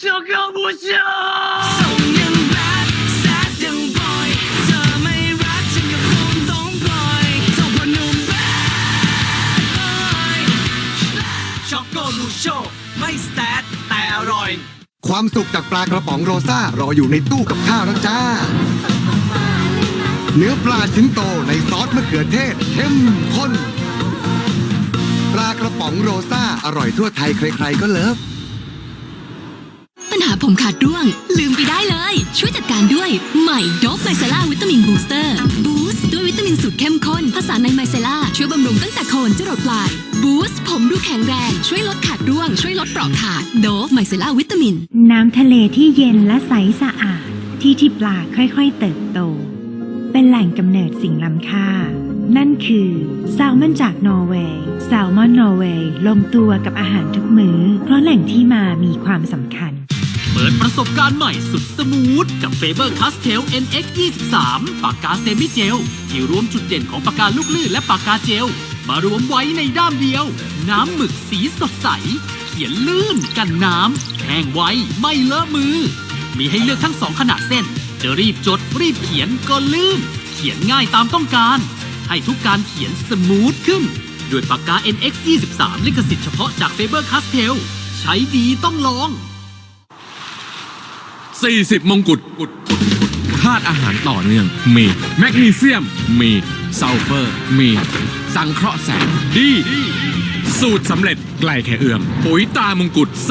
小哥不休。 ส่งยังแบดแซดยังบอยเธอไม่รักฉันก็คงต้องปล่อยเจ้าพ่อหนุ่มแบดบอยช็อกโกมูโชไม่แซดแต่อร่อย ความสุขจากปลากระป๋องโรซ่ารออยู่ในตู้กับข้าวแล้วจ้า เนื้อปลาชิ้นโตในซอสมะเขือเทศเข้มข้น ปลากระป๋องโรซ่าอร่อยทั่วไทยใครๆก็เลิฟ ปั ญหาผมขาดร่วง ลืมไปได้เลย ช่วยจัดการด้วยใหม่โดฟไมเซล่าวิตามินบูสเตอร์บูสต์ด้วยวิตามินสูตรเข้มข้นผสานในไมเซล่าช่วยบำรุงตั้งแต่โคนจรดปลายบูสต์ผมดูแข็งแรง ช่วยลดขาดร่วง ช่วยลดเปราะขาดโดฟไมเซล่าวิตามิน น้ำทะเลที่เย็นและใสสะอาด ที่ที่ปลาค่อยๆเติบโต เป็นแหล่งกำเนิดสิ่งล้ำค่า นั่นคือแซลมอนจากนอร์เวย์แซลมอนนอร์เวย์ลงตัวกับอาหารทุกมือ้อเพราะแหล่งที่มามีความสำคัญ ปิดประสบการณ์ใหม่สุดสมูท กับ Faber Castell NX 23ปากกาเซมิเจล ที่รวมจุดเด่นของปากกาลูกลื่นและปากกาเจล มารวมไว้ในด้ามเดียว น้ำหมึกสีสดใส เขียนลื่นกันน้ำแห้งไวไม่เลอะมือ มีให้เลือกทั้งสองขนาดเส้น จะรีบจดรีบเขียนก็ลื่น เขียนง่ายตามต้องการ ให้ทุกการเขียนสมูทขึ้น ด้วยปากกา NX 23ลิขสิทธิ์เฉพาะจาก Faber Castell ใช้ดีต้องลอง 40 มงกุฎธาตุอาหารต่อเนื่อง มีแมกนีเซียม มีซัลเฟอร์ มี สังเคราะห์แสงดี สูตรสำเร็จไกลแค่เอื้อม ปุ๋ยตรามงกุฎ40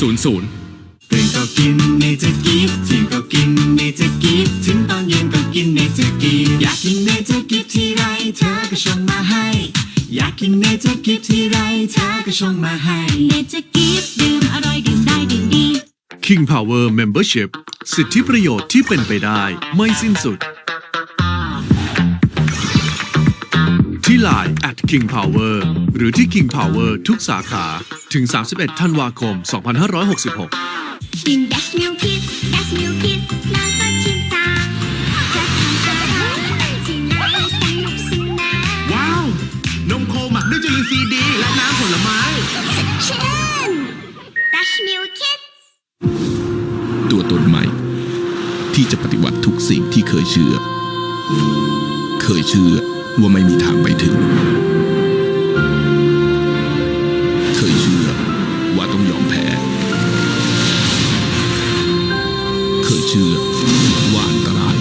00ตื่นก็กินเนเจอร์กิฟต์ถึงก็กินเนเจอร์กิฟต์ถึงตอนเย็นก็กินเนเจอร์กิฟต์อยากกินเนเจอร์กิฟต์ที่ไรเธอก็ชงมาให้ อยากกินเนเจอร์กิฟต์ที่ไรเธอก็ชงมาให้เนเจอร์กิฟดื่มอร่อยดื่มได้ดื่มดี King Power Membership สิทธิประโยชน์ที่เป็นไปได้ไม่สิ้นสุด ที่ Line at King Power หรือที่ King Power ทุกสาขาถึง 31 ธันวาคม 2566 กินดัชมิลคิดดัชมิลคิดแล้วก็ชิมตามจะทำอะไรที่น่าสนุกสนานว้าว นมโคหมักด้วยจุลินทรีย์ดี และน้ำผลไม้ ตนใหม่ ที่จะปฏิวัติทุกสิ่งที่เคยเชื่อ เคยเชื่อว่าไม่มีทางไปถึง เคยเชื่อว่าต้องยอมแพ้ เคยเชื่อว่าอันตราย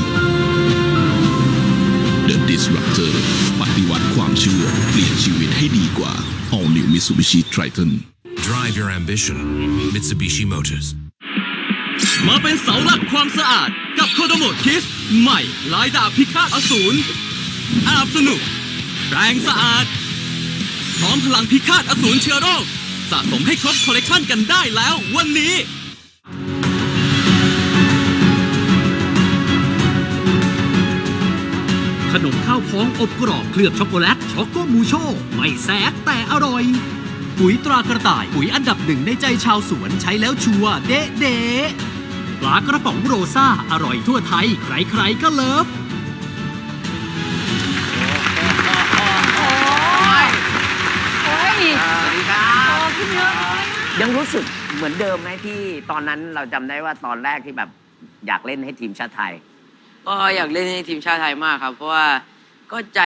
The Disruptor ปฏิวัติความเชื่อ เปลี่ยนชีวิตให้ดีกว่า All New Mitsubishi Triton Drive your ambition. Mitsubishi Motors. มาเป็นเสาหลักความสะอาดกับโคโดโมคิส ใหม่ลายดาบพิฆาตอสูรอาบสนุก แรงสะอาดพร้อมพลังพิฆาตอสูรเชื้อโรค สะสมให้ครบคอลเลกชันกันได้แล้ววันนี้ขนมข้าวพองอบกรอบเคลือบช็อกโกแลตช็อกโกมูโช ไม่แซดแต่อร่อย ปุ๋ยตรากระต่าย ปุ๋ยอันดับหนึ่งในใจชาวสวนใช้แล้วชัวเด๊ะเด๊ะ ปลากระป๋องโรซ่า อร่อยทั่วไทย ใครๆก็เลิฟยังรู้สึกเหมือนเดิมไหมที่ตอนนั้นเราจำได้ว่าตอนแรกที่แบบอยากเล่นให้ทีมชาติไทย ก็อยากเล่นให้ทีมชาติไทยมากครับ เพราะว่าก็ใจ